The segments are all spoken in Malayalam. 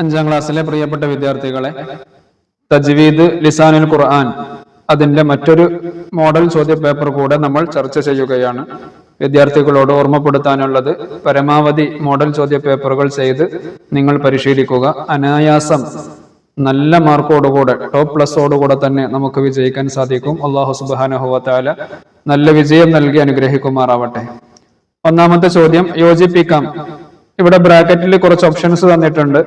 അഞ്ചാം ക്ലാസ്സിലെ പ്രിയപ്പെട്ട വിദ്യാർത്ഥികളെ തജ്വീദ് ലിസാനുൽ ഖുർആൻ അതിന്റെ മറ്റൊരു മോഡൽ ചോദ്യ പേപ്പർ കൂടെ നമ്മൾ ചർച്ച ചെയ്യുകയാണ്. വിദ്യാർത്ഥികളോട് ഓർമ്മപ്പെടുത്താനുള്ളത് പരമാവധി മോഡൽ ചോദ്യ പേപ്പറുകൾ ചെയ്ത് നിങ്ങൾ പരിശീലിക്കുക. അനായാസം നല്ല മാർക്കോടുകൂടെ ടോപ്പ് പ്ലസോടുകൂടെ തന്നെ നമുക്ക് വിജയിക്കാൻ സാധിക്കും. അള്ളാഹു സുബാനുഹുവത്താല നല്ല വിജയം നൽകി അനുഗ്രഹിക്കുമാറാവട്ടെ. ഒന്നാമത്തെ ചോദ്യം യോജിപ്പിക്കാം. ഇവിടെ ബ്രാക്കറ്റിൽ കുറച്ച് ഓപ്ഷൻസ് തന്നിട്ടുണ്ട്.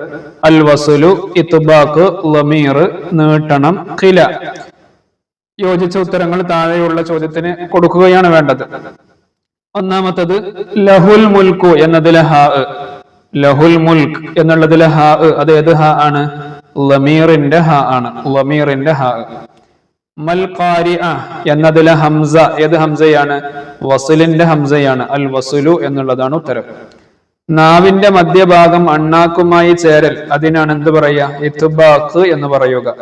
അൽ വസുലു ഇത്തുബാക്ക് ലമീർ നീട്ടണം ഖില. യോജിച്ച ഉത്തരങ്ങൾ താഴെയുള്ള ചോദ്യത്തിന് കൊടുക്കുകയാണ് വേണ്ടത്. ഒന്നാമത്തത് ലഹുൽ മുൽക്കു എന്നതിലെ ഹാ ലഹുൽ മുൽക്ക് എന്നുള്ളതിലെ ഹാ അത് ഏത് ഹാ ആണ്? ലമീറിന്റെ ഹാ ആണ്. ലമീറിന്റെ ഹാ മൽ ഖാരിഅ എന്നതിലെ ഹംസ ഏത് ഹംസയാണ്? വസുലിന്റെ ഹംസയാണ്. അൽ വസുലു എന്നുള്ളതാണ് ഉത്തരം. നാവിന്റെ മധ്യഭാഗം അണ്ണാക്കുമായി ചേരൽ. അതിനാണ് എന്ത് പറയുക? ഇത്തുബാക്ക് എന്ന് പറയുക.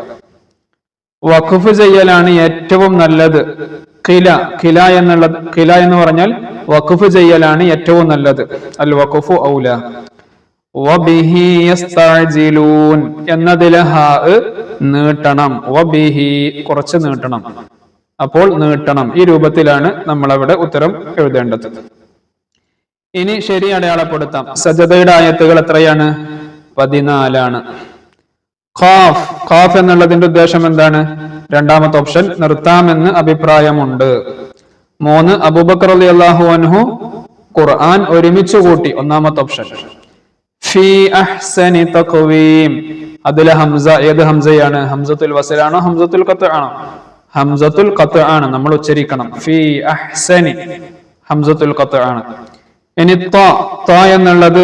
വഖഫ് ചെയ്യലാണ് ഏറ്റവും നല്ലത്. കില കില എന്നുള്ള കില എന്ന് പറഞ്ഞാൽ വഖഫ് ചെയ്യലാണ് ഏറ്റവും നല്ലത്. അൽ വഖഫു ഔല. എന്നതിലെ ഹാ നീട്ടണം. വബിഹി കുറച്ച് നീട്ടണം. അപ്പോൾ നീട്ടണം. ഈ രൂപത്തിലാണ് നമ്മൾ അവിടെ ഉത്തരം എഴുതേണ്ടത്. ഇനി ശരി അടയാളപ്പെടുത്താം. സജതയുടെ ആയത്തുകൾ എത്രയാണ്? പതിനാലാണ്. ഖാഫ് ഖാഫ് എന്നുള്ളതിന്റെ ഉദ്ദേശം എന്താണ്? രണ്ടാമത്തെ ഓപ്ഷൻ നിർത്താമെന്ന് അഭിപ്രായമുണ്ട്. മൂന്ന് അബൂബക്കർ അലി അള്ളാഹു അൻഹു ഖുർആൻ ഒരുമിച്ച് കൂട്ടി. ഒന്നാമത്തെ ഓപ്ഷൻ. ഫി അഹ്സനി അതിലെ ഹംസ ഏത് ഹംസയാണ്? ഹംസത്തുൽ വസലാണോ ഹംസത്തുൽ ഖത്ത് ആണോ ഹംസത്തുൽ ഖത്ത് ആണ് നമ്മൾ ഉച്ചരിക്കണം. ഫി അഹ്സനി ഹംസത്തുൽ ഖത്ത് ആണ് ഇനി ത എന്നുള്ളത്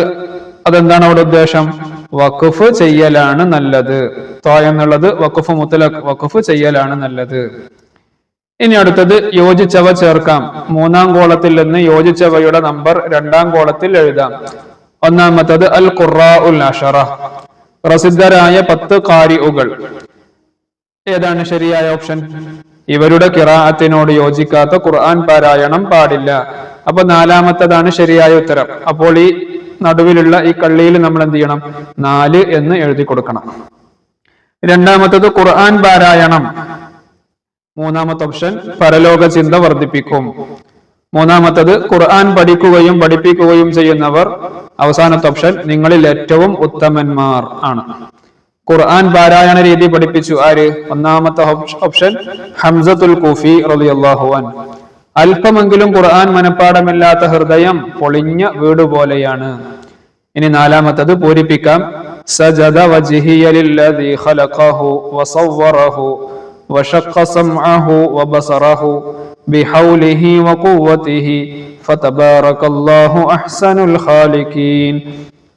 അതെന്താണ് അവിടെ ഉദ്ദേശം? വഖഫ് ചെയ്യലാണ് നല്ലത്. ത എന്നുള്ളത് വഖഫ് മുത്തലഖ് വഖഫ് ചെയ്യലാണ് നല്ലത്. ഇനി അടുത്തത് യോജിച്ചവ ചേർക്കാം. മൂന്നാം കോളത്തിൽ നിന്ന് യോജിച്ചവയുടെ നമ്പർ രണ്ടാം കോളത്തിൽ എഴുതാം. ഒന്നാമത്തത് അൽ ഖുറാ ഉൽ അഷറ പ്രസിദ്ധരായ പത്ത് കാരിഉകൾ ഏതാണ് ശരിയായ ഓപ്ഷൻ? ഇവരുടെ കിറാഅത്തിനോട് യോജിക്കാത്ത ഖുർആൻ പാരായണം പാടില്ല. അപ്പൊ നാലാമത്തതാണ് ശരിയായ ഉത്തരം. അപ്പോൾ ഈ നടുവിലുള്ള ഈ കള്ളിയിൽ നമ്മൾ എന്ത് ചെയ്യണം? നാല് എന്ന് എഴുതി കൊടുക്കണം. രണ്ടാമത്തത് ഖുർആൻ പാരായണം. മൂന്നാമത്തെ ഓപ്ഷൻ പരലോക ചിന്ത വർദ്ധിപ്പിക്കും. മൂന്നാമത്തത് ഖുർആൻ പഠിക്കുകയും പഠിപ്പിക്കുകയും ചെയ്യുന്നവർ അവസാനത്തെ ഓപ്ഷൻ നിങ്ങളിൽ ഏറ്റവും ഉത്തമന്മാർ ആണ്. ഖുർആൻ പാരായണ രീതി പഠിപ്പിച്ചു ആര്? ഒന്നാമത്തെ ഓപ്ഷൻ ഹംസത്തുൽ കൂഫി റളിയല്ലാഹു അൻ അല്പമെങ്കിലും ഖുർആൻ മനപ്പാടമില്ലാത്ത ഹൃദയം പൊളിഞ്ഞ വീട് പോലെയാണ് ഇനി നാലാമത്തത് പൂരിപ്പിക്കാം സജദ വജ്ഹിയ ലില്ലദീ ഖലഖഹു വസവ്വറഹു وشق سمعه وبصره بحوله وقوته فتبارك الله أحسن الخالقين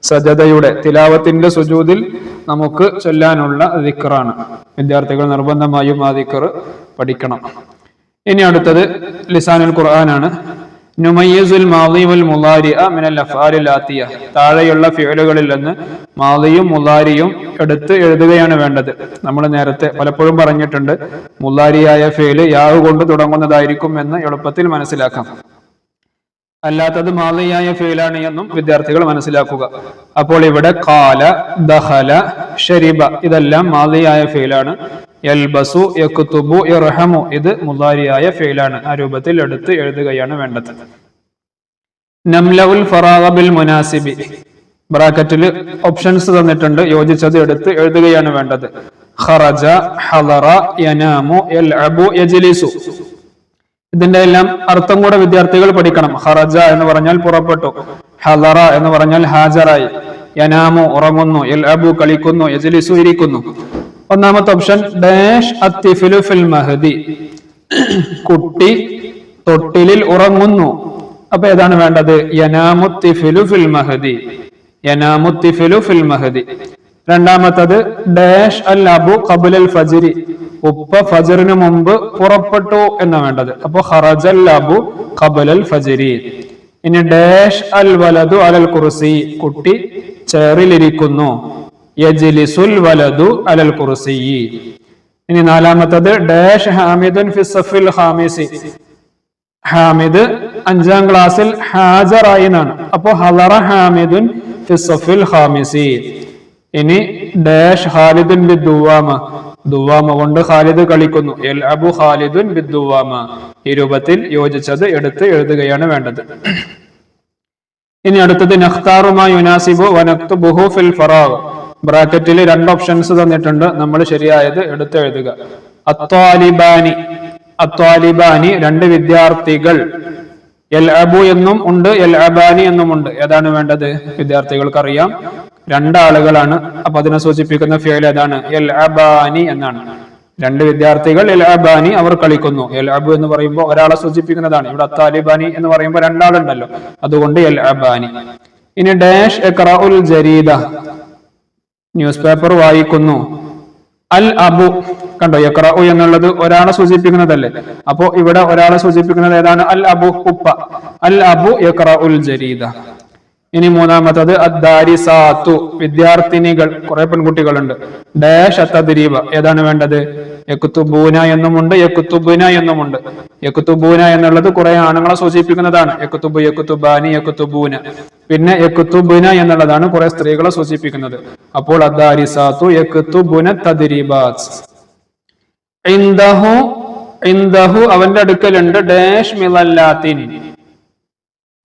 സജദയുടെ തിലാവത്തിന്റെ സുജൂദിൽ നമുക്ക് ചൊല്ലാനുള്ള ദിക്കറാണ് വിദ്യാർത്ഥികൾ നിർബന്ധമായും ആ ദിക്കർ പഠിക്കണം ഇനി അടുത്തത് ലിസാനുൽ ഖുർആനാണ്. നുമയ്യസുൽ മാലിയുൽ മുലാരി മിനൽ അഫ്ആലിൽ ആത്തിയ. താഴെയുള്ള ഫീലുകളിൽ നിന്ന് മാലിയും മുലാരിയും എടുത്ത് എഴുതുകയാണ് വേണ്ടത്. നമ്മൾ നേരത്തെ പലപ്പോഴും പറഞ്ഞിട്ടുണ്ട് മുലാരിയായ ഫീൽ യാവ് കൊണ്ട് തുടങ്ങുന്നതായിരിക്കും എന്ന് എളുപ്പത്തിൽ മനസ്സിലാക്കാം. അല്ലാത്തത് മാളിയായ ഫീലാണ് എന്നും വിദ്യാർത്ഥികൾ മനസ്സിലാക്കുക. അപ്പോൾ ഇവിടെ കാല ദഹല ഷരിബ ഇതെല്ലാം മാളിയായ ഫെയിലാണ് യൽബസു യക്കുത്തുബു ഇർഹമു. ഇത് മുതാരിയായ ഫെയിലാണ് ആ രൂപത്തിൽ എടുത്ത് എഴുതുകയാണ് വേണ്ടത്. നംലവുൽ ഫറാഗബിൽ മുനാസിബി. ബ്രാക്കറ്റിൽ ഓപ്ഷൻസ് തന്നിട്ടുണ്ട്. യോജിച്ചത് എടുത്ത് എഴുതുകയാണ് വേണ്ടത്. ഖറജ ഹലറ യനാമു യൽഅബു യജ്ലിസു. ഇതിന്റെ എല്ലാം അർത്ഥം കൂടെ വിദ്യാർത്ഥികൾ പഠിക്കണം. ഹറജ എന്ന് പറഞ്ഞാൽ പുറപ്പെട്ടു. ഹലറ എന്ന് പറഞ്ഞാൽ ഹാജറായി യനാമു ഉറങ്ങുന്നു. എൽ അബു കളിക്കുന്നു. യജ്ലിസു ഇരിക്കുന്നു. ഒന്നാമത്തെ ഓപ്ഷൻ ഡാഷ് അത്തിഫിലു ഫിൽ മഹദി കുട്ടി തൊട്ടിലിൽ ഉറങ്ങുന്നു. അപ്പൊ ഏതാണ് വേണ്ടത്? യനാമുത്തിഫിലു ഫിൽ മഹദി. യനാമുത്തിഫിലു ഫിൽ മഹദി. രണ്ടാമത്തത് ഡാഷ് അൽ അബു കബുൽ അൽ ഫജിരി. ഉപ്പ ഫജറിന് മുമ്പ് പുറപ്പെട്ടു എന്ന് വേണ്ടത്? അപ്പൊ ഖറജൽ അബു കബുൽ അൽ ഫജിരി. ഇനി ഡാഷ് അൽ വലതു അലൽ കുർസി കുട്ടി ചെയറിലിരിക്കുന്നു. യജ്ലിസുൽ വലതു അലൽ കുർസി. ഇനി നാലാമത്തത് ഡാഷ് ഹാമിദുൻ ഫിസഫിൽ ഹാമിസി. ഹാമിദ് അഞ്ചാം ക്ലാസ്സിൽ ഹാജറായി എന്നാണ്. അപ്പോ ഹലറ ഹാമിദുൻ ഫിസഫിൽ ഹാമിസി. ഇനി ഡാഷ് ഖാലിദുൻ ബി ദുവാമ. കൊണ്ട് ഖാലിദ് കളിക്കുന്നു. എൽ അബു ഖാലിദുൻ ബി ദുവാമ. ഈ രൂപത്തിൽ യോജിച്ചത് എടുത്ത് എഴുതുകയാണ് വേണ്ടത്. ഇനി അടുത്തത് നഖ്താറുമാ യുനാസിബു വനക്തുബുഹു ഫിൽ ഫറാഗ് ബ്രാക്കറ്റിൽ രണ്ട് ഓപ്ഷൻസ് തന്നിട്ടുണ്ട്. നമ്മൾ ശരിയായത് എടുത്തെഴുതുക. അത്വാലിബാനി. അത്വാലിബാനി രണ്ട് വിദ്യാർത്ഥികൾ. എൽ അബു എന്നും ഉണ്ട് എൽ അബാനി എന്നും ഉണ്ട്. ഏതാണ് വേണ്ടത്? വിദ്യാർത്ഥികൾക്കറിയാം. രണ്ടാളുകളാണ്. അപ്പൊ അതിനെ സൂചിപ്പിക്കുന്ന ഫേൽ ഏതാണ്? എൽ അബാനി എന്നാണ്. രണ്ട് വിദ്യാർത്ഥികൾ എൽ അബാനി അവർ കളിക്കുന്നു. എൽ അബു എന്ന് പറയുമ്പോൾ ഒരാളെ സൂചിപ്പിക്കുന്നതാണ്. ഇവിടെ അത്താലിബാനി എന്ന് പറയുമ്പോൾ രണ്ടാളുണ്ടല്ലോ. അതുകൊണ്ട് എൽ അബാനി ഇനി ഡാഷ് എക്റഉൽ ജരീദ. ന്യൂസ് പേപ്പർ വായിക്കുന്നു. അൽ അബു കണ്ടോ യക്റഉ എന്നുള്ളത് ഒരാളെ സൂചിപ്പിക്കുന്നതല്ലേ? അപ്പോ ഇവിടെ ഒരാളെ സൂചിപ്പിക്കുന്നത് ഏതാണ്? അൽ അബു ഉപ്പ. അൽ അബു യക്റഉൽ ജരീദ. ഇനി മൂന്നാമത്തത് അദ്ദാരിസാത്തു വിദ്യാർത്ഥിനികൾ കുറെ പെൺകുട്ടികളുണ്ട്. ഡാഷ് അത്തദ്രീബ ഏതാണ് വേണ്ടത്? യക്കുത്തുബൂന എന്നുമുണ്ട് യക്കുത്തുബുന എന്നുമുണ്ട്. യക്കുത്തുബൂന എന്നുള്ളത് കുറെ ആണുങ്ങളെ സൂചിപ്പിക്കുന്നതാണ്. യക്കുത്തുബു യക്കുത്തുബാനി യക്കുത്തുബൂന പിന്നെ യക്കുത്തുബുന എന്നുള്ളതാണ് കുറെ സ്ത്രീകളെ സൂചിപ്പിക്കുന്നത്. അപ്പോൾ അവന്റെ അടുക്കലുണ്ട്. ഡാഷ്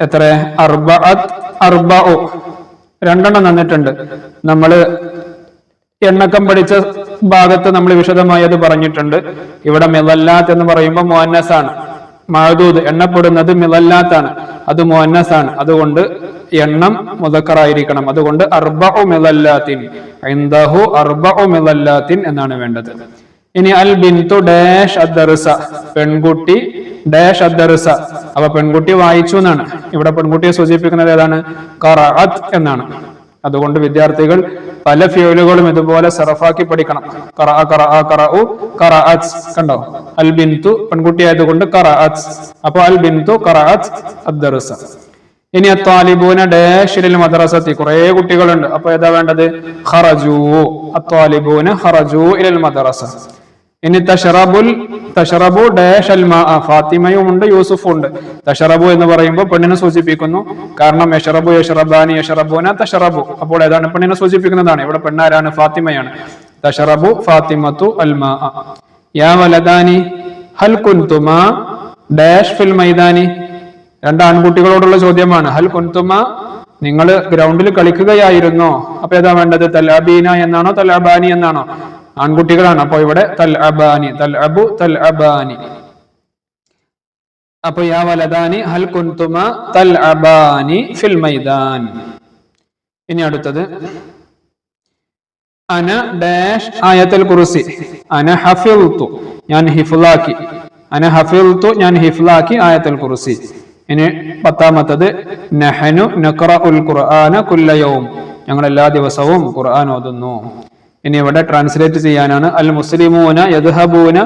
എത്ര? അർബഅത്ത് അർബഉ. രണ്ടെണ്ണം തന്നിട്ടുണ്ട്. നമ്മൾ എണ്ണക്കം പഠിച്ച ഭാഗത്ത് നമ്മൾ വിശദമായി അത് പറഞ്ഞിട്ടുണ്ട്. ഇവിടെ മിലല്ലാത്ത് എന്ന് പറയുമ്പോൾ ആണ് മഴദൂത് എണ്ണപ്പെടുന്നത് മിലല്ലാത്താണ്. അത് മോന്നസ് ആണ് അതുകൊണ്ട് എണ്ണം മുതക്കറായിരിക്കണം അതുകൊണ്ട് അർബഉ മിലല്ലാത്തിൻ ഇൻദഹു അർബഉ മിലല്ലാത്തിൻ എന്നാണ് വേണ്ടത്. ഇനി അൽ ബിന്തു ഡാഷ് അദ്ദർസ. പെൺകുട്ടി ഡാഷ് അദ്ദർസ. അപ്പൊ പെൺകുട്ടി വായിച്ചു എന്നാണ്. ഇവിടെ പെൺകുട്ടിയെ സൂചിപ്പിക്കുന്നത് ഏതാണ്? കറഅത്ത് എന്നാണ്. അതുകൊണ്ട് വിദ്യാർത്ഥികൾ പല ഫ്യൂലുകളും ഇതുപോലെ സറഫാക്കി പഠിക്കണം. കണ്ടോ? അൽ ബിന്തു പെൺകുട്ടി ആയതുകൊണ്ട് കറഅത്ത് അപ്പൊ അൽ ബിന്തു കറഅത്ത് അദ്ദർസ. ഇനി അത്വാലിബൂന ഡാഷിലിൽ മദ്രസത്തി കുറെ കുട്ടികളുണ്ട്. അപ്പൊ ഏതാ വേണ്ടത്? ഹറജു അത്വാലിബൂന ഹറജു ഇലൽ മദ്രസ. ഇനി തഷറബുൽ തഷറബു ഡാഷ് അൽമാ ഫാത്തിമയും ഉണ്ട് യൂസുഫും ഉണ്ട്. തഷറബു എന്ന് പറയുമ്പോൾ പെണ്ണിനെ സൂചിപ്പിക്കുന്നു. കാരണം യഷറബു യഷറബാനി യഷറബുന തഷറബു. അപ്പോൾ ഏതാണ് പെണ്ണിനെ സൂചിപ്പിക്കുന്നതാണ്? ഇവിടെ പെണ്ണാരാണ്? ഫാത്തിമയാണ്. തഷറബു ഫാത്തിമത്തു അൽമാ യാ വലദാനി ഹൽ കുൻതുമാ ഡാഷ് ഫിൽ മൈദാനി. രണ്ട് ആൺകുട്ടികളോടുള്ള ചോദ്യമാണ്. ഹൽ കുന്തുമ നിങ്ങൾ ഗ്രൗണ്ടിൽ കളിക്കുകയായിരുന്നോ? അപ്പൊ ഏതാ വേണ്ടത്? തലാബീന എന്നാണോ? തലാബാനി എന്നാണോ? ആൺകുട്ടികളാണ്. അപ്പൊ ഇവിടെ തൽ അബാനി തൽ അബു തൽ അബാനി അപ്പൊ യാ വലദാനി ഹൽ കുന്തുമ തൽ അബാനി ഫിൽ മൈദാൻ ഇനി അടുത്തത്. അന ഡാഷ് ആയത്തൽ കുറിസി അന ഹഫിൽത്തു ഞാൻ ഹിഫുലാക്കി അന ഹഫിൽത്തു ഞാൻ ഹിഫുലാക്കി ആയത്തൽ കുറിസി ഇനി പത്താമത്തത് നഹനു നക്ര ഉൽ ഖുർആന കുല്ലയവും ഞങ്ങൾ എല്ലാ ദിവസവും ഖുർആൻ ഓതുന്നു. ഇനി ഇവിടെ ട്രാൻസ്ലേറ്റ് ചെയ്യാനാണ് അൽ മുസ്ലിമൂന യദ്ഹബൂന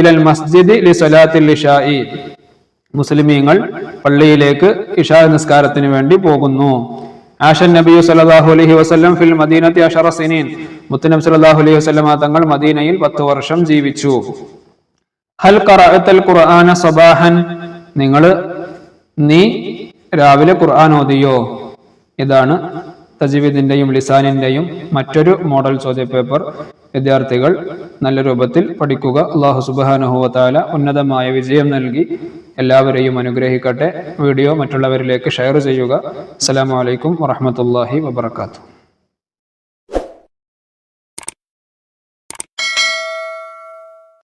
ഇലൽ മസ്ജിദ് ലി സ്വലാത്തിൽ ഇഷായി മുസ്ലിമീങ്ങൾ പള്ളിയിലേക്ക് ഇഷാ നിസ്കാരത്തിന് വേണ്ടി പോകുന്നു. ആഷൻ നബി സലാഹു അലഹി വസ്ലം ഫിൽ മദീനത്തി അഷറ സിനീൻ. സലാഹു അലഹി അലൈഹി വസല്ലം തങ്ങൾ മദീനയിൽ പത്ത് വർഷം ജീവിച്ചു. ഹൽ ഖുർആന സബാഹൻ? നിങ്ങൾ നീ രാവിലെ ഖുർആൻ ഓതിയോ? ഇതാണ് തജീവിദിന്റെയും ലിസാനിന്റെയും മറ്റൊരു മോഡൽ ചോദ്യപേപ്പർ. വിദ്യാർത്ഥികൾ നല്ല രൂപത്തിൽ പഠിക്കുക. അള്ളാഹു സുബാനുഹുവത്താല ഉന്നതമായ വിജയം നൽകി. എല്ലാവരെയും അനുഗ്രഹിക്കട്ടെ. വീഡിയോ മറ്റുള്ളവരിലേക്ക് ഷെയർ ചെയ്യുക. അസ്സലാമു അലൈക്കും വറഹമത്തല്ലാഹി വബർക്കാത്തു